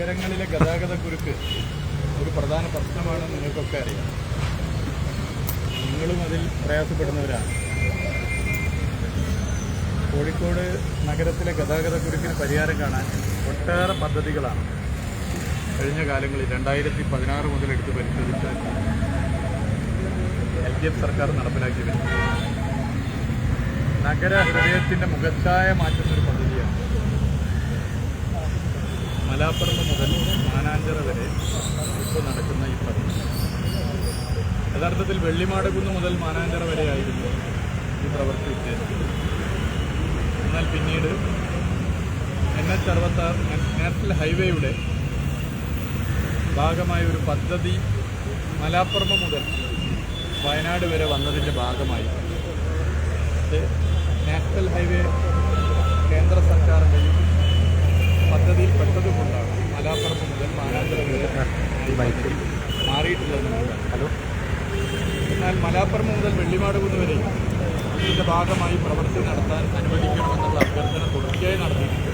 നഗരങ്ങളിലെ ഗതാഗത കുരുക്ക് ഒരു പ്രധാന പ്രശ്നമാണ് നിങ്ങൾക്കൊക്കെ അറിയാം. നിങ്ങളും അതിൽ പ്രയാസപ്പെടുന്നവരാണ്. കോഴിക്കോട് നഗരത്തിലെ ഗതാഗത കുരുക്കിന് പരിഹാരം കാണാൻ ഒട്ടേറെ പദ്ധതികളാണ് കഴിഞ്ഞ കാലങ്ങളിൽ രണ്ടായിരത്തി പതിനാറ് മുതൽ എടുത്ത് പരിശോധിച്ച എൽ ഡി എഫ് സർക്കാർ നടപ്പിലാക്കി വരുന്നത് നഗര ഹൃദയത്തിന്റെ മുഖച്ഛായ മാറ്റുന്ന ഒരു പദ്ധതിയാണ് മലാപ്പറമ്പ് മുതൽ മാനാഞ്ചിറ വരെ ഇപ്പോൾ നടക്കുന്ന ഈ പദ്ധതി. യഥാർത്ഥത്തിൽ വെള്ളിമാടകുന്ന് മുതൽ മാനാഞ്ചിറ വരെ ആയിരുന്നു ഈ പ്രവൃത്തി ഉദ്ദേശിച്ചത്. എന്നാൽ പിന്നീട് എൻ എച്ച് അറുപത്താറ് നാഷണൽ ഹൈവേയുടെ ഭാഗമായ ഒരു പദ്ധതി മലാപ്പുറം മുതൽ വയനാട് വരെ വന്നതിന്റെ ഭാഗമായി. നാഷണൽ ഹൈവേ കേന്ദ്ര സർക്കാരിന്റെയും പദ്ധതിയിൽ പെട്ടതുകൊണ്ടാണ് മലാപ്പുറത്ത് മുതൽ മാനാഞ്ചിറ വരെ മാറിയിട്ടുള്ളത് ഹലോ? എന്നാൽ മലാപ്പുറം മുതൽ വെള്ളിമാടുകുന്ന് വരെ ഇതിന്റെ ഭാഗമായി പ്രവർത്തി നടത്താൻ അനുവദിക്കണമെന്നുള്ള അഭ്യർത്ഥന തുടർച്ചയായി നടത്തിയിട്ടുണ്ട്.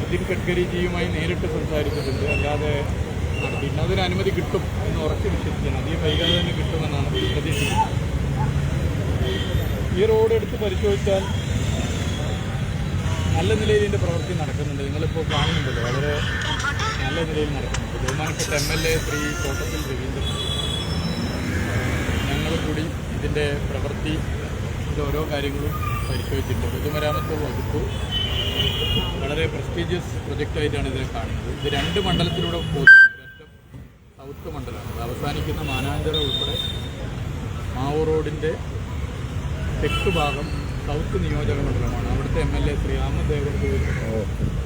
നിതിൻ ഗഡ്കരിജിയുമായി നേരിട്ട് സംസാരിച്ചിട്ടുണ്ട്. അല്ലാതെ നടത്തിയിട്ടുണ്ട് അതിന് അനുമതി കിട്ടും എന്ന് ഉറച്ചു വിശ്വസിക്കുകയാണ്. അധികം വൈകാതെ തന്നെ കിട്ടുമെന്നാണ് പ്രതീക്ഷിക്കുന്നത് ഈ റോഡ് എടുത്ത് പരിശോധിച്ചാൽ നല്ല നിലയിൽ ഇതിന്റെ പ്രവൃത്തി നടക്കുന്നുണ്ട്. നിങ്ങളിപ്പോൾ കാണുന്നുണ്ടല്ലോ വളരെ നല്ല നിലയിൽ നടക്കുന്നുണ്ട്. ബഹുമാനപ്പെട്ട M L A Shri Thottathil Raveendran. ഞങ്ങൾ കൂടി ഇതിന്റെ പ്രവൃത്തി ഇതിന്റെ ഓരോ കാര്യങ്ങളും പരിശോധിച്ചിട്ടുണ്ട്. പൊതുമരാമത്ത് വകുപ്പ് വളരെ പ്രസ്റ്റീജിയസ് പ്രൊജക്റ്റായിട്ടാണ് ഇതിനെ കാണുന്നത്. ഇത് രണ്ട് മണ്ഡലത്തിലൂടെ ഒരൊറ്റ സൗത്ത് മണ്ഡലമാണ്. അത് അവസാനിക്കുന്ന മാനാഞ്ചിറ ഉൾപ്പെടെ മാവൂർ റോഡിന്റെ തെക്ക് ഭാഗം സൗത്ത് നിയോജക മണ്ഡലമാണ്. അവിടുത്തെ M L A Shri Ramadevar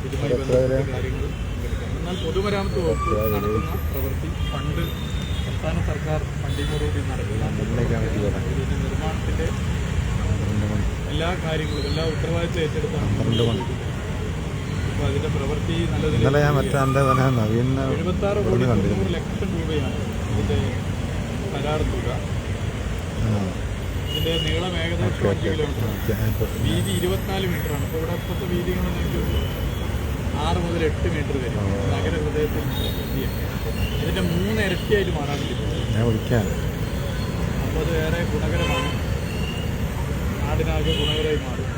ഇതുമായി ബന്ധപ്പെട്ട കാര്യങ്ങൾ. എന്നാൽ പൊതുമരാമത്ത് വകുപ്പ് നടത്തുന്ന പ്രവൃത്തി ഫണ്ട് സംസ്ഥാന സർക്കാർ ഫണ്ടിങ്ങോടുകൂടി നടക്കുന്ന ഇതിന്റെ നിർമ്മാണത്തിന്റെ എല്ലാ കാര്യങ്ങളും എല്ലാ ഉത്തരവാദിത്വം ഏറ്റെടുത്താണ് അപ്പോൾ അതിന്റെ പ്രവൃത്തി നല്ല ഇന്നലെ ഞാൻ നിലയിൽ മറ്റേ എന്റെ തന്നെ നവീന എഴുപത്തി ആറ് കോടി തൊണ്ണൂറ് ലക്ഷം രൂപയാണ് ഇതിന്റെ കരാർ തുക. ഇതിന്റെ നീളം ഏകദേശം അഞ്ച് കിലോമീറ്ററാണ് വീതി ഇരുപത്തിനാല് മീറ്ററാണ് ഇപ്പോൾ ഇവിടെ ഇപ്പോഴത്തെ വീതികളെന്ന് എനിക്ക് ആറ് മുതൽ എട്ട് മീറ്റർ വരും. നഗര ഹൃദയത്തിൽ ഇതിന്റെ ഇതിന്റെ മൂന്ന് ഇരട്ടിയായിട്ട് മാറാൻ വേണ്ടി അപ്പോൾ അത് ഏറെ ഗുണകരമാണ്. നാടിനാകെ ഗുണകരമായി മാറും.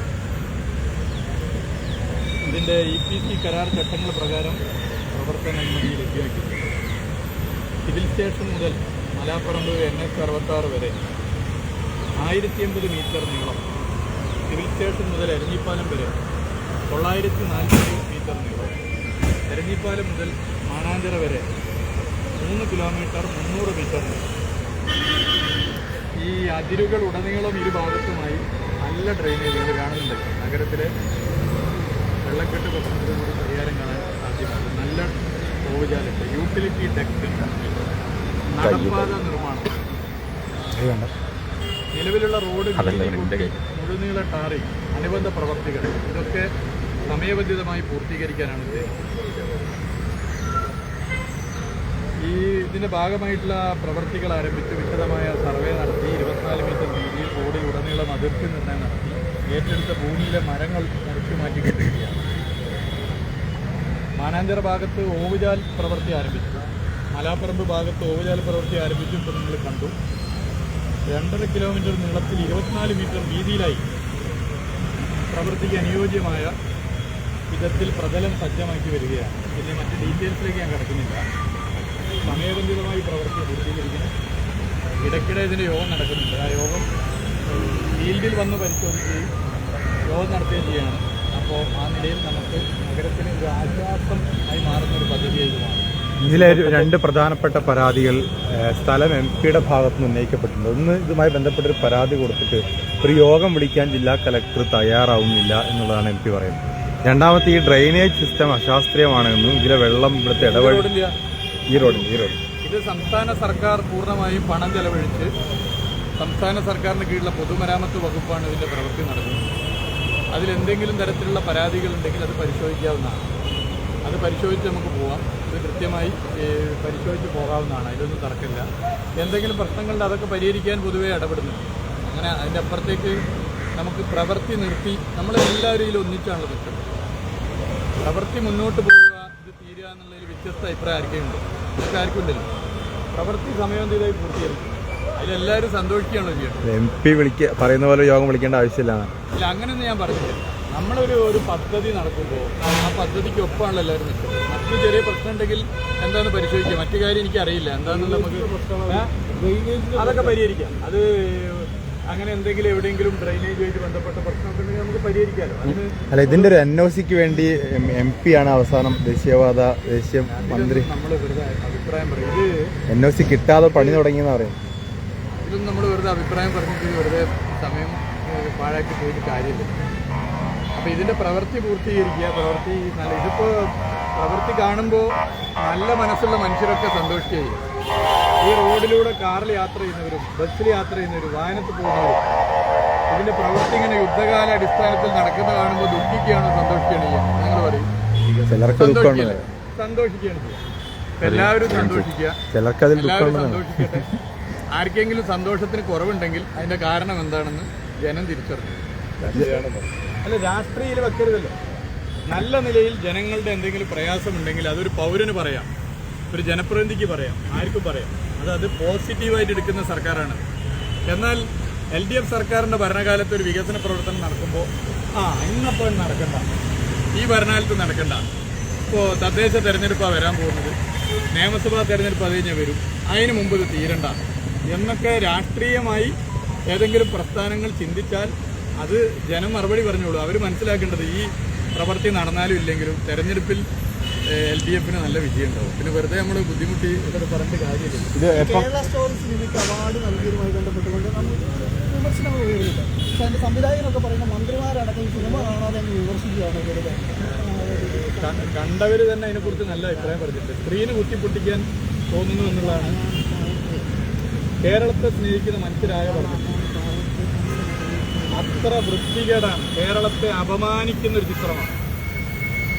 ഇതിന്റെ ഇ പി സി കരാർ ചട്ടങ്ങൾ പ്രകാരം പ്രവർത്തന അനുമതി ലഭ്യമാക്കിയിട്ടുണ്ട് സിവിൽ സ്റ്റേഷൻ മുതൽ മലാപ്പറമ്പ് എൻ എസ് അറുപത്താറ് വരെ ആയിരത്തി എൺപത് മീറ്റർ നീളം. സിവിൽ സ്റ്റേഷൻ മുതൽ എരഞ്ഞിപ്പാലം വരെ. തൊള്ളായിരത്തി നാൽപ്പത് മീറ്റർ നീളം. എരഞ്ഞിപ്പാലം മുതൽ മാനാഞ്ചിറ വരെ. മൂന്ന് കിലോമീറ്റർ മുന്നൂറ് മീറ്റർ നീളം. ഈ അതിരുകൾ ഉടനീളം ഇരുഭാഗത്തുമായി നല്ല ഡ്രെയിനേജുകൾ കാണുന്നുണ്ട്. നഗരത്തിലെ വെള്ളക്കെട്ട് പ്രശ്നത്തിനോട് പരിഹാരം കാണാൻ സാധ്യമാണ്. നല്ല ഓവുചാലുണ്ട് യൂട്ടിലിറ്റി ഡെക്ട് നടപ്പാത നിർമ്മാണം. നിലവിലുള്ള റോഡ് മുഴുനീള ടാറി അനുബന്ധ പ്രവർത്തികൾ ഇതൊക്കെ സമയബന്ധിതമായി പൂർത്തീകരിക്കാനാണ് ഈ ഇതിന്റെ ഭാഗമായിട്ടുള്ള പ്രവർത്തികൾ ആരംഭിച്ച് വിശദമായ സർവേ നടത്തി ഇരുപത്തിനാല് മീറ്റർ വീതിയിൽ റോഡിൽ ഉടനീളം അതിർത്തി നിർണയം നടത്തി. ഏറ്റെടുത്ത ഭൂമിയിലെ മരങ്ങൾ മുറിച്ചു മാറ്റിക്കൊണ്ടിരിക്കുകയാണ്. മാനാഞ്ചിറ ഭാഗത്ത് ഓവുചാൽ പ്രവൃത്തി ആരംഭിച്ചു. മലാപ്പറമ്പ് ഭാഗത്ത് ഓവുചാൽ പ്രവൃത്തി ആരംഭിച്ചു ഇപ്പോൾ നിങ്ങൾ കണ്ടു. രണ്ടര കിലോമീറ്റർ നീളത്തിൽ ഇരുപത്തിനാല് മീറ്റർ വീതിയിലായി പ്രവൃത്തിക്ക് അനുയോജ്യമായ വിധത്തിൽ പ്രതലം സജ്ജമാക്കി വരികയാണ്. പിന്നെ മറ്റ് ഡീറ്റെയിൽസിലേക്ക് ഞാൻ കിടക്കുന്നില്ല. സമയബന്ധിതമായി പ്രവൃത്തി പൂർത്തീകരിക്കുന്നു. ഇടയ്ക്കിടെ ഇതിന്റെ യോഗം നടക്കുന്നുണ്ട്. ആ യോഗം ഫീൽഡിൽ വന്ന് പരിശോധിക്കുകയും യോഗം നടത്തുകയും ചെയ്യുകയാണ് അപ്പോൾ ആ നിലയിൽ നമുക്ക് നഗരത്തിന് ഒരു ആശ്വാസം ആയി മാറുന്ന ഒരു പദ്ധതിയായി ഇതിലെ രണ്ട് പ്രധാനപ്പെട്ട പരാതികൾ സ്ഥലം എം പിയുടെ ഭാഗത്ത് നിന്ന് ഉന്നയിക്കപ്പെട്ടിട്ടുണ്ട്. ഒന്ന് ഇതുമായി ബന്ധപ്പെട്ടൊരു പരാതി കൊടുത്തിട്ട് ഒരു യോഗം വിളിക്കാൻ ജില്ലാ കലക്ടർ തയ്യാറാവുന്നില്ല എന്നുള്ളതാണ് എം പി പറയുന്നത്. രണ്ടാമത്തെ ഈ ഡ്രെയിനേജ് സിസ്റ്റം അശാസ്ത്രീയമാണെന്നും ഇതിലെ വെള്ളം ഇവിടുത്തെ ഇടപെടൽ ഈ റോഡിൽ ഈ റോഡ് ഇത് സംസ്ഥാന സർക്കാർ പൂർണമായും പണം ചെലവഴിച്ച് സംസ്ഥാന സർക്കാരിന് കീഴിലുള്ള പൊതുമരാമത്ത് വകുപ്പാണ് ഇതിന്റെ പ്രവൃത്തി നടത്തുന്നത്. അതിലെന്തെങ്കിലും തരത്തിലുള്ള പരാതികളുണ്ടെങ്കിൽ അത് പരിശോധിക്കാവുന്നതാണ്. അത് പരിശോധിച്ച് നമുക്ക് പോവാം. ഇത് കൃത്യമായി പരിശോധിച്ച് പോകാവുന്നതാണ്. അതിലൊന്നും തർക്കമില്ല. എന്തെങ്കിലും പ്രശ്നങ്ങളുണ്ട് അതൊക്കെ പരിഹരിക്കാൻ പൊതുവേ ഇടപെടുന്നുണ്ട്. അങ്ങനെ അതിന്റെ അപ്പുറത്തേക്ക് നമുക്ക് പ്രവൃത്തി നിർത്തി നമ്മളെല്ലാവരും ഇതിൽ ഒന്നിച്ചാണല്ലോ നിൽക്കുന്നത് പ്രവൃത്തി മുന്നോട്ട് പോവുക ഇത് തീരുക എന്നുള്ളതിൽ വ്യത്യസ്ത അഭിപ്രായം ആർക്കെയുണ്ട് നമുക്ക് ആർക്കും ഉണ്ടല്ലോ. പ്രവൃത്തി സമയം തീരായി പൂർത്തീകരിക്കും അതിലെല്ലാവരും സന്തോഷിക്കുകയാണല്ലോ ചെയ്യുന്നത്. എം പി വിളിക്കുക പറയുന്ന പോലെ യോഗം വിളിക്കേണ്ട ആവശ്യമില്ല. അങ്ങനെയൊന്നും ഞാൻ പറഞ്ഞില്ല നമ്മളൊരു ഒരു പദ്ധതി നടക്കുമ്പോൾ ആ പദ്ധതിക്ക് ഒപ്പമാണല്ലോ എല്ലാവരും നിൽക്കുന്നത്. മറ്റു ചെറിയ പ്രശ്നം ഉണ്ടെങ്കിൽ എന്താണെന്ന് പരിശോധിക്കുക മറ്റു കാര്യം എനിക്കറിയില്ല. എന്താണെന്ന് നമുക്ക്? അതൊക്കെ പരിഹരിക്കാം. അത് അങ്ങനെ എന്തെങ്കിലും എവിടെയെങ്കിലും ഡ്രൈനേജുമായിട്ട് ബന്ധപ്പെട്ട പ്രശ്നമൊക്കെ ഉണ്ടെങ്കിൽ നമുക്ക് പരിഹരിക്കാമല്ലോ അല്ല ഇതിന്റെ ഒരു എൻ ഒ സിക്ക് വേണ്ടി എം പി ആണ് അവസാനം ദേശീയവാദ ദേശീയ മന്ത്രി. നമ്മൾ വെറുതെ അഭിപ്രായം പറയും. ഇത് എൻ ഒ സി കിട്ടാതെ പണി തുടങ്ങിയെന്ന് പറയും ഇതൊന്നും നമ്മൾ വെറുതെ അഭിപ്രായം പറഞ്ഞിട്ട് വെറുതെ സമയം പാഴാക്കി പോയിട്ട് കാര്യമില്ല. ഇതിന്റെ പ്രവൃത്തി പൂർത്തീകരിക്കുക പ്രവൃത്തി നല്ല ഇതിപ്പോൾ പ്രവൃത്തി കാണുമ്പോൾ നല്ല മനസ്സുള്ള മനുഷ്യരൊക്കെ സന്തോഷിക്കുകയും ഈ റോഡിലൂടെ കാറിൽ യാത്ര ചെയ്യുന്നവരും ബസ്സിൽ യാത്ര ചെയ്യുന്നവരും വാഹനത്ത് പോകുന്നവരും ഇതിന്റെ പ്രവൃത്തി ഇങ്ങനെ യുദ്ധകാല അടിസ്ഥാനത്തിൽ നടക്കുന്ന കാണുമ്പോൾ ദുഃഖിക്കുകയാണോ സന്തോഷിക്കുകയാണ് ചെയ്യുക ഞങ്ങൾ പറയും. സന്തോഷിക്കുകയാണ് ചെയ്യുക എല്ലാവരും സന്തോഷിക്കുക. എല്ലാവരും സന്തോഷിക്കട്ടെ. ആർക്കെങ്കിലും സന്തോഷത്തിന് കുറവുണ്ടെങ്കിൽ അതിന്റെ കാരണം എന്താണെന്ന് ജനം തിരിച്ചറിഞ്ഞു. അല്ല രാഷ്ട്രീയയിൽ വെക്കരുതല്ലോ. നല്ല നിലയിൽ ജനങ്ങളുടെ എന്തെങ്കിലും പ്രയാസമുണ്ടെങ്കിൽ അതൊരു പൗരന് പറയാം. ഒരു ജനപ്രതിനിധിക്ക് പറയാം. ആർക്കും പറയാം. അത് അത് പോസിറ്റീവായിട്ട് എടുക്കുന്ന സർക്കാരാണ്. എന്നാൽ എൽ ഡി എഫ് സർക്കാരിന്റെ ഭരണകാലത്ത് ഒരു വികസന പ്രവർത്തനം നടക്കുമ്പോൾ ആ ഇന്നപ്പോൾ നടക്കണ്ട. ഈ ഭരണകാലത്ത് നടക്കണ്ട. ഇപ്പോൾ തദ്ദേശ തെരഞ്ഞെടുപ്പാണ് വരാൻ പോകുന്നത്. നിയമസഭാ തെരഞ്ഞെടുപ്പ് അത് കഴിഞ്ഞാൽ വരും. അതിന് മുമ്പ് ഇത് തീരണ്ട. എന്നൊക്കെ രാഷ്ട്രീയമായി ഏതെങ്കിലും പ്രസ്ഥാനങ്ങൾ ചിന്തിച്ചാൽ അത് ജനം മറുപടി പറഞ്ഞോളൂ അവർ മനസ്സിലാക്കേണ്ടത് ഈ പ്രവൃത്തി നടന്നാലും ഇല്ലെങ്കിലും തെരഞ്ഞെടുപ്പിൽ എൽ ഡി എഫിന് നല്ല വിജയം ഉണ്ടാവും പിന്നെ വെറുതെ നമ്മൾ ബുദ്ധിമുട്ടി ഇതൊക്കെ പറഞ്ഞിട്ട് കാര്യമില്ല. ഇത് കേരള സ്റ്റോറി സിനിമയ്ക്ക് അവാർഡ് നൽകിയതുമായി ബന്ധപ്പെട്ടുകൊണ്ട് നമ്മൾ വിമർശനങ്ങൾ ഉയരുന്നില്ല. പക്ഷെ അതിന്റെ സംവിധായകനൊക്കെ പറയുന്ന മന്ത്രിമാരടക്കം ഈ സിനിമ കാണാതെ അങ്ങ് വിമർശിക്കുകയാണ് വെറുതെ. ക- കണ്ടവര് തന്നെ അതിനെക്കുറിച്ച് നല്ല അഭിപ്രായം പറഞ്ഞിട്ടുണ്ട്. സ്ത്രീനെ കുത്തിപ്പൊട്ടിക്കാൻ തോന്നുന്നു എന്നുള്ളതാണ് കേരളത്തെ സ്നേഹിക്കുന്ന മനുഷ്യരായ പറഞ്ഞത് അത്ര വൃത്തികേടാണ്. കേരളത്തെ അപമാനിക്കുന്ന ഒരു ചിത്രമാണ്.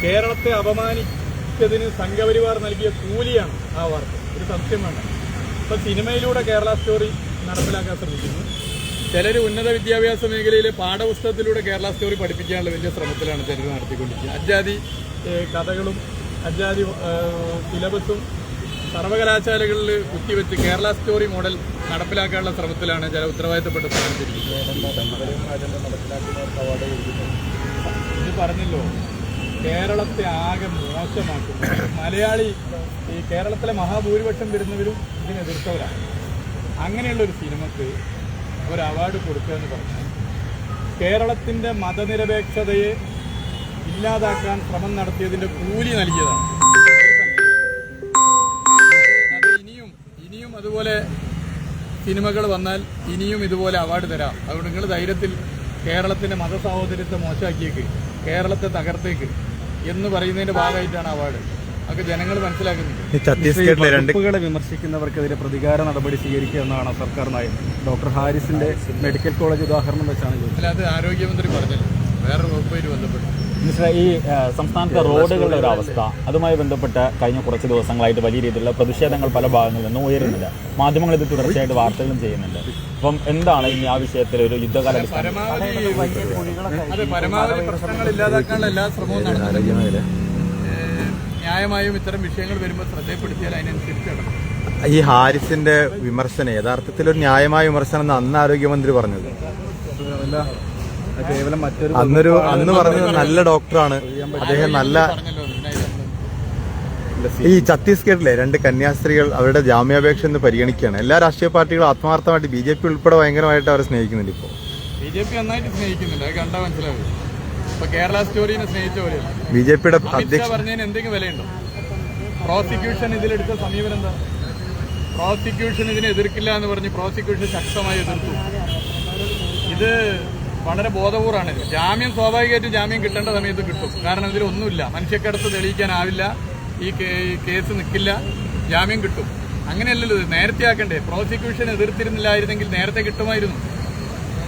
കേരളത്തെ അപമാനിച്ചതിന് സംഘപരിവാർ നൽകിയ കൂലിയാണ് ആ വാർത്ത. ഒരു സത്യം വേണ്ട. ഇപ്പൊ സിനിമയിലൂടെ കേരള സ്റ്റോറി നടപ്പിലാക്കാൻ ശ്രമിക്കുന്നു. ചിലർ ഉന്നത വിദ്യാഭ്യാസ മേഖലയിലെ പാഠപുസ്തകത്തിലൂടെ കേരള സ്റ്റോറി പഠിപ്പിക്കാനുള്ള വലിയ ശ്രമത്തിലാണ് ചിലർ നടത്തിക്കൊണ്ടിരിക്കുന്നത്. അജാതി കഥകളും അജാതി സിലബസും സർവകലാശാലകളിൽ കുത്തിവെച്ച് കേരള സ്റ്റോറി മോഡൽ നടപ്പിലാക്കാനുള്ള ശ്രമത്തിലാണ് ചില ഉത്തരവാദിത്തപ്പെട്ട് ഇത് പറഞ്ഞല്ലോ. കേരളത്തെ ആകെ മോശമാക്കുന്നു. മലയാളി ഈ കേരളത്തിലെ മഹാഭൂരിപക്ഷം വരുന്നവരും ഇതിനെ എതിർത്തവരാണ്. അങ്ങനെയുള്ള ഒരു സിനിമക്ക് ഒരു അവാർഡ് കൊടുക്കുക എന്ന് പറഞ്ഞാൽ കേരളത്തിന്റെ മതനിരപേക്ഷതയെ ഇല്ലാതാക്കാൻ ശ്രമം നടത്തിയതിന്റെ കൂലി നൽകിയതാണ്. അതുപോലെ സിനിമകൾ വന്നാൽ ഇനിയും ഇതുപോലെ അവാർഡ് തരാം. അതുകൊണ്ട് നിങ്ങൾ ധൈര്യത്തിൽ കേരളത്തിന്റെ മതസാഹോദര്യത്തെ മോശമാക്കിയേക്ക് കേരളത്തെ തകർത്തേക്ക് എന്ന് പറയുന്നതിന്റെ ഭാഗമായിട്ടാണ് അവാർഡ് അതൊക്കെ ജനങ്ങൾ മനസ്സിലാക്കുന്നുണ്ട്. വിമർശിക്കുന്നവർക്കെതിരെ പ്രതികാര നടപടി സ്വീകരിക്കുക എന്നാണ് സർക്കാർ നയം. ഡോക്ടർ ഹാരിസിന്റെ മെഡിക്കൽ കോളേജ് ഉദാഹരണം വെച്ചാണ് അല്ല അത് ആരോഗ്യമന്ത്രി പറഞ്ഞല്ലോ? വേറെ വകുപ്പായിട്ട് ബന്ധപ്പെട്ട് മിസ്റ്റർ ഈ സംസ്ഥാനത്തെ റോഡുകളുടെ ഒരു അവസ്ഥ അതുമായി ബന്ധപ്പെട്ട് കഴിഞ്ഞ കുറച്ച് ദിവസങ്ങളായിട്ട് വലിയ രീതിയിലുള്ള പ്രതിഷേധങ്ങൾ പല ഭാഗങ്ങളിൽ നിന്നും ഉയരുന്നില്ല. മാധ്യമങ്ങൾ ഇത് തുടർച്ചയായിട്ട് വാർത്തകളും ചെയ്യുന്നുണ്ട്. അപ്പം എന്താണ് ഇനി ആ വിഷയത്തിൽ ഒരു യുദ്ധകാല പരമാവധി പരമാവധി പ്രശ്നങ്ങൾ ഇല്ലാതാക്കാനുള്ള എല്ലാ ശ്രമവും ന്യായമായും ഇത്തരം വിഷയങ്ങൾ വരുമ്പോൾ ശ്രദ്ധയപ്പെടുത്തിയാൽ അതിനനുസരിച്ച് നടക്കും. ഈ ഹാരിസിന്റെ വിമർശനം യഥാർത്ഥത്തിൽ ഒരു ന്യായമായ വിമർശനം എന്ന് അന്ന് ആരോഗ്യമന്ത്രി പറഞ്ഞത്. അന്നൊരു അന്ന് പറഞ്ഞത് നല്ല ഡോക്ടറാണ്. അദ്ദേഹം നല്ല ഈ ഛത്തീസ്ഗഡിലെ രണ്ട് കന്യാസ്ത്രീകൾ അവരുടെ ജാമ്യാപേക്ഷ എന്ന് പരിഗണിക്കുകയാണ്. എല്ലാ രാഷ്ട്രീയ പാർട്ടികളും ആത്മാർത്ഥമായിട്ട് ബി ജെ പി ഉൾപ്പെടെ ഭയങ്കരമായിട്ട് അവരെ സ്നേഹിക്കുന്നുണ്ട് ഇപ്പോൾ. ബി ജെ പി നന്നായിട്ട് സ്നേഹിക്കുന്നുണ്ട്. അത് കണ്ടാൽ മനസ്സിലാവും. ഇപ്പൊ കേരള സ്റ്റോറിനെ സ്നേഹിച്ച പോലെയല്ല. ബി ജെ പിയുടെ അധ്യക്ഷ പറഞ്ഞതിന് എന്തെങ്കിലും വിലയുണ്ടോ? പ്രോസിക്യൂഷൻ ഇതിലെടുത്ത സമീപനം എന്താ? പ്രോസിക്യൂഷൻ ഇതിനെ എതിർക്കില്ല എന്ന് പറഞ്ഞ് പ്രോസിക്യൂഷൻ ശക്തമായി എതിർത്തു. ഇത് വളരെ ബോധപൂർവമാണ് ഇത്. ജാമ്യം സ്വാഭാവികമായിട്ട് ജാമ്യം കിട്ടേണ്ട സമയത്ത് കിട്ടും. കാരണം ഇതിലൊന്നുമില്ല മനുഷ്യക്കടത്ത് തെളിയിക്കാനാവില്ല. ഈ കേസ് നിൽക്കില്ല. ജാമ്യം കിട്ടും. അങ്ങനെയല്ലല്ലോ ഇത്. നേരത്തെ ആക്കണ്ടേ? പ്രോസിക്യൂഷൻ എതിർത്തിരുന്നില്ലായിരുന്നെങ്കിൽ നേരത്തെ കിട്ടുമായിരുന്നു.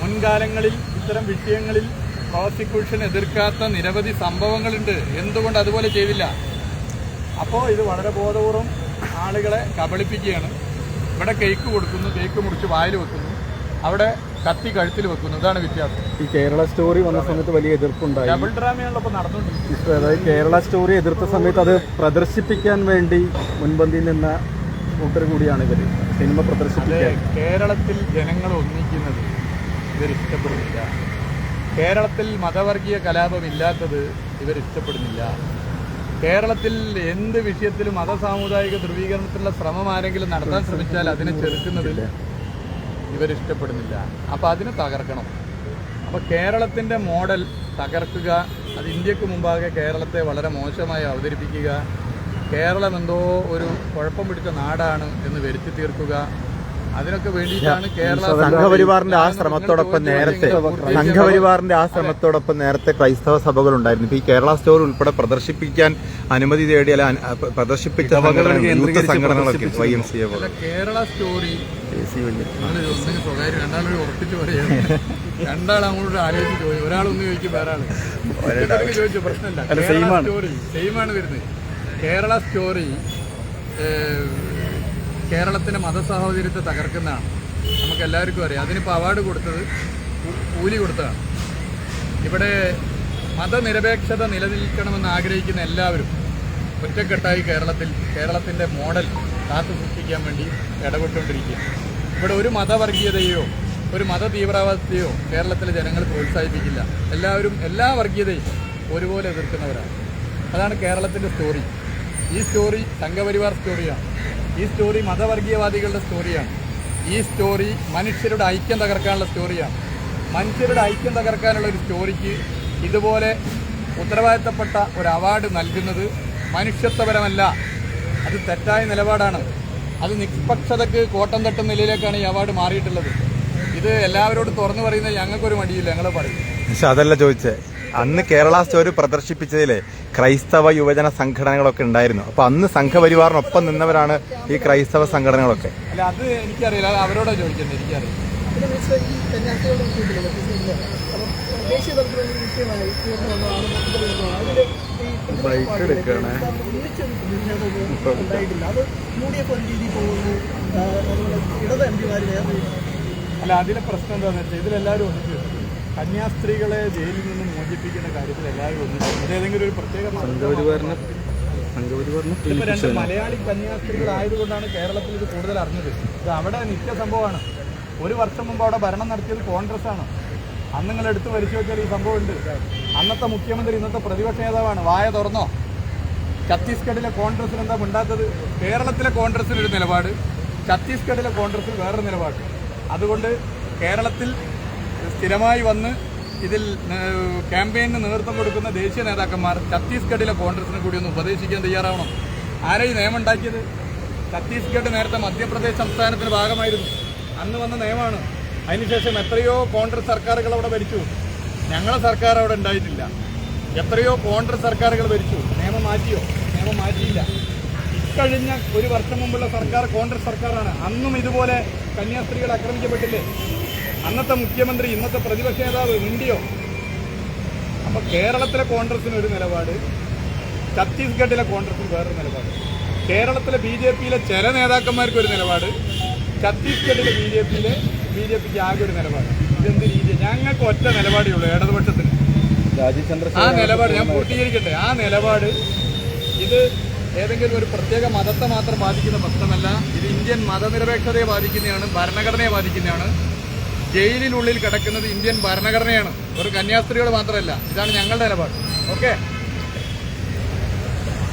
മുൻകാലങ്ങളിൽ ഇത്തരം വിഷയങ്ങളിൽ പ്രോസിക്യൂഷൻ എതിർക്കാത്ത നിരവധി സംഭവങ്ങളുണ്ട്. എന്തുകൊണ്ട് അതുപോലെ ചെയ്തില്ല? അപ്പോൾ ഇത് വളരെ ബോധപൂർവം ആളുകളെ കബളിപ്പിക്കുകയാണ്. ഇവിടെ കേക്ക് കൊടുക്കുന്നു. കേക്ക് മുറിച്ച് വായിൽ വെക്കുന്നു. അവിടെ കത്തി കഴുത്തിൽ വെക്കുന്നു. ഇതാണ് വ്യത്യാസം. ഈ കേരള സ്റ്റോറി വന്ന സമയത്ത് വലിയ എതിർപ്പുണ്ടായി. ഡബിൾ ഡ്രാമയാണല്ലോ ഇപ്പോൾ നടന്നുകൊണ്ടിരിക്കുന്നത് അതായത് കേരള സ്റ്റോറി എതിർത്ത സമയത്ത് അത് പ്രദർശിപ്പിക്കാൻ വേണ്ടി മുൻപന്തിയിൽ നിന്ന കൂട്ടർ കൂടിയാണ് ഇവർ സിനിമ പ്രദർശിപ്പിക്കാൻ. കേരളത്തിൽ ജനങ്ങൾ ഒന്നിക്കുന്നത് ഇവർ ഇഷ്ടപ്പെടുന്നില്ല. കേരളത്തിൽ മതവർഗീയ കലാപമില്ലാത്തത് ഇവർ ഇഷ്ടപ്പെടുന്നില്ല. കേരളത്തിൽ എന്ത് വിഷയത്തിലും മത സാമുദായിക ധ്രുവീകരണത്തിലുള്ള ശ്രമം ആരെങ്കിലും നടത്താൻ ശ്രമിച്ചാൽ അതിനെ ചെറുക്കുന്നതിൽ ഇവർ ഇഷ്ടപ്പെടുന്നില്ല അപ്പോൾ അതിനെ തകർക്കണം. അപ്പോൾ കേരളത്തിന്റെ മോഡൽ തകർക്കുക അത് ഇന്ത്യയ്ക്ക് മുമ്പാകെ കേരളത്തെ വളരെ മോശമായി അവതരിപ്പിക്കുക കേരളം എന്തോ ഒരു കുഴപ്പം പിടിച്ച നാടാണ് എന്ന് വരുത്തി തീർക്കുക അതിനൊക്കെ വേണ്ടിയിട്ടാണ് കേരള സംഘപരിവാറിന്റെ ആ ശ്രമത്തോടൊപ്പം നേരത്തെ സംഘപരിവാറിന്റെ ആ ശ്രമത്തോടൊപ്പം നേരത്തെ ക്രൈസ്തവ സഭകൾ ഉണ്ടായിരുന്നു ഇപ്പൊ ഈ കേരള സ്റ്റോർ ഉൾപ്പെടെ പ്രദർശിപ്പിക്കാൻ അനുമതി തേടിയ അല്ല, പ്രദർശിപ്പിച്ച സംഘടനകളൊക്കെ Y M C A Kerala Story സ്വകാര്യം ഉറപ്പിച്ച് രണ്ടാൾ അങ്ങോട്ട് ആലോചിച്ച് ചോദിച്ചു ഒരാളൊന്ന് ചോദിക്കും വേറെ ആൾ. ചോദിച്ചു പ്രശ്നമില്ല. കേരള സ്റ്റോറി സെയിമാണ് വരുന്നത്. കേരള സ്റ്റോറി ഏഹ്, കേരളത്തിന്റെ മതസാഹോദര്യത്തെ തകർക്കുന്നതാണ്. നമുക്ക് എല്ലാവർക്കും അറിയാം. അതിനിപ്പോൾ അവാർഡ് കൊടുത്തത് കൂലി കൊടുത്തതാണ്. ഇവിടെ മതനിരപേക്ഷത നിലനിൽക്കണമെന്ന് ആഗ്രഹിക്കുന്ന എല്ലാവരും ഒറ്റക്കെട്ടായി കേരളത്തിൽ കേരളത്തിന്റെ മോഡൽ കാത്തു സൂക്ഷിക്കാൻ വേണ്ടി ഇടപെട്ടുകൊണ്ടിരിക്കുക ഇവിടെ ഒരു മതവർഗീയതയോ ഒരു മത തീവ്രവാദത്തെയോ കേരളത്തിലെ ജനങ്ങൾ പ്രോത്സാഹിപ്പിക്കില്ല. എല്ലാവരും എല്ലാ വർഗീയതയും ഒരുപോലെ എതിർക്കുന്നവരാണ്. അതാണ് കേരളത്തിന്റെ സ്റ്റോറി ഈ സ്റ്റോറി സംഘപരിവാർ സ്റ്റോറിയാണ് ഈ സ്റ്റോറി മതവർഗീയവാദികളുടെ സ്റ്റോറിയാണ് ഈ സ്റ്റോറി മനുഷ്യരുടെ ഐക്യം തകർക്കാനുള്ള സ്റ്റോറിയാണ് മനുഷ്യരുടെ ഐക്യം തകർക്കാനുള്ള ഒരു സ്റ്റോറിക്ക് ഇതുപോലെ ഉത്തരവാദിത്തപ്പെട്ട ഒരു അവാർഡ് നൽകുന്നത് മനുഷ്യത്വപരമല്ല. അത് തെറ്റായ നിലപാടാണ്. അത് നിഷ്പക്ഷതയ്ക്ക് കോട്ടം തട്ടുന്ന നിലയിലേക്കാണ് ഈ അവാർഡ് മാറിയിട്ടുള്ളത്. ഇത് എല്ലാവരോടും തുറന്നു പറയുന്നത് ഞങ്ങൾക്കൊരു മടിയില്ല ഞങ്ങൾ പറയും. പക്ഷെ അതല്ല ചോദിച്ചേ. അന്ന് കേരള സ്റ്റോറി പ്രദർശിപ്പിച്ചതിലെ ക്രൈസ്തവ യുവജന സംഘടനകളൊക്കെ ഉണ്ടായിരുന്നു. അപ്പൊ അന്ന് സംഘപരിവാറിനൊപ്പം നിന്നവരാണ് ഈ ക്രൈസ്തവ സംഘടനകളൊക്കെ. അല്ല അത് എനിക്കറിയില്ല. അവരോടാ ചോദിക്കുന്നത്? എനിക്കറിയില്ല. രീതിയിൽ പോകുന്നു ഇടത് എം പിമാർ വേറെ അല്ല അതിലെ പ്രശ്നം എന്താണെന്ന് വെച്ചാൽ ഇതിലെല്ലാവരും ഒന്നിച്ചു. കന്യാസ്ത്രീകളെ ജയിലിൽ നിന്ന് മോചിപ്പിക്കുന്ന കാര്യത്തിൽ എല്ലാവരും ഒന്നിച്ചു ഇത് ഏതെങ്കിലും ഒരു പ്രത്യേക സംഘപരിവാറിന് സംഘപരിവാറിന് ഇതിപ്പോ മലയാളി കന്യാസ്ത്രീകളായതുകൊണ്ടാണ് കേരളത്തിൽ ഇത് കൂടുതൽ അറിഞ്ഞത്. ഇത് അവിടെ നിത്യ സംഭവമാണ്. ഒരു വർഷം മുമ്പ് അവിടെ ഭരണം നടത്തിയത് കോൺഗ്രസ് ആണ് അന്ന് നിങ്ങൾ എടുത്ത് പരിശോധിച്ചാൽ ഈ സംഭവം ഉണ്ട് അന്നത്തെ മുഖ്യമന്ത്രി ഇന്നത്തെ പ്രതിപക്ഷ നേതാവാണ്. വായ തുറന്നോ? ഛത്തീസ്ഗഡിലെ കോൺഗ്രസിന് എന്താ ഉണ്ടാക്കത് കേരളത്തിലെ കോൺഗ്രസിന് ഒരു നിലപാട് ഛത്തീസ്ഗഡിലെ കോൺഗ്രസിന് വേറൊരു നിലപാട്. അതുകൊണ്ട് കേരളത്തിൽ സ്ഥിരമായി വന്ന് ഇതിൽ ക്യാമ്പയിന് നേതൃത്വം കൊടുക്കുന്ന ദേശീയ നേതാക്കന്മാർ ഛത്തീസ്ഗഡിലെ കോൺഗ്രസിനെ കൂടി ഒന്ന് ഉപദേശിക്കാൻ തയ്യാറാവണം. ആരാ ഈ നിയമം ഉണ്ടാക്കിയത് ഛത്തീസ്ഗഡ് നേരത്തെ മധ്യപ്രദേശ് സംസ്ഥാനത്തിന്റെ ഭാഗമായിരുന്നു. അന്ന് വന്ന നിയമമാണ്. അതിനുശേഷം എത്രയോ കോൺഗ്രസ് സർക്കാരുകൾ അവിടെ ഭരിച്ചു. ഞങ്ങളെ സർക്കാർ അവിടെ ഉണ്ടായിട്ടില്ല. എത്രയോ കോൺഗ്രസ് സർക്കാരുകൾ ഭരിച്ചു. നിയമം മാറ്റിയോ? നിയമം മാറ്റിയില്ല. ഇക്കഴിഞ്ഞ ഒരു വർഷം മുമ്പുള്ള സർക്കാർ കോൺഗ്രസ് സർക്കാരാണ്. അന്നും ഇതുപോലെ കന്യാസ്ത്രീകൾ ആക്രമിക്കപ്പെട്ടില്ലേ? അന്നത്തെ മുഖ്യമന്ത്രി ഇന്നത്തെ പ്രതിപക്ഷ നേതാവ് മിണ്ടിയോ അപ്പൊ കേരളത്തിലെ കോൺഗ്രസിന് ഒരു നിലപാട് ഛത്തീസ്ഗഡിലെ കോൺഗ്രസിന് വേറൊരു നിലപാട്. കേരളത്തിലെ ബി ജെ പിയിലെ ചില നേതാക്കന്മാർക്ക് ഒരു നിലപാട് ഛത്തീസ്ഗഡിലെ ബി ജെ പിയിലെ ബി ജെ പിക്ക് ആകെ ഒരു നിലപാട്. ഇതെന്ത് രീതി? ഞങ്ങൾക്ക് ഒറ്റ നിലപാടേ ഉള്ളൂ ഇടതുപക്ഷത്തിന്. ആ നിലപാട് ഞാൻ പൂർത്തീകരിക്കട്ടെ. ആ നിലപാട് ഇത് ഏതെങ്കിലും ഒരു പ്രത്യേക മതത്തെ മാത്രം ബാധിക്കുന്ന പ്രശ്നമല്ല. ഇത് ഇന്ത്യൻ മതനിരപേക്ഷതയെ ബാധിക്കുന്നതാണ് ഭരണഘടനയെ ബാധിക്കുന്നതാണ്. ജയിലിനുള്ളിൽ കിടക്കുന്നത് ഇന്ത്യൻ ഭരണഘടനയാണ്. ഒരു കന്യാസ്ത്രീയോട് മാത്രമല്ല ഇതാണ് ഞങ്ങളുടെ നിലപാട്. ഓക്കെ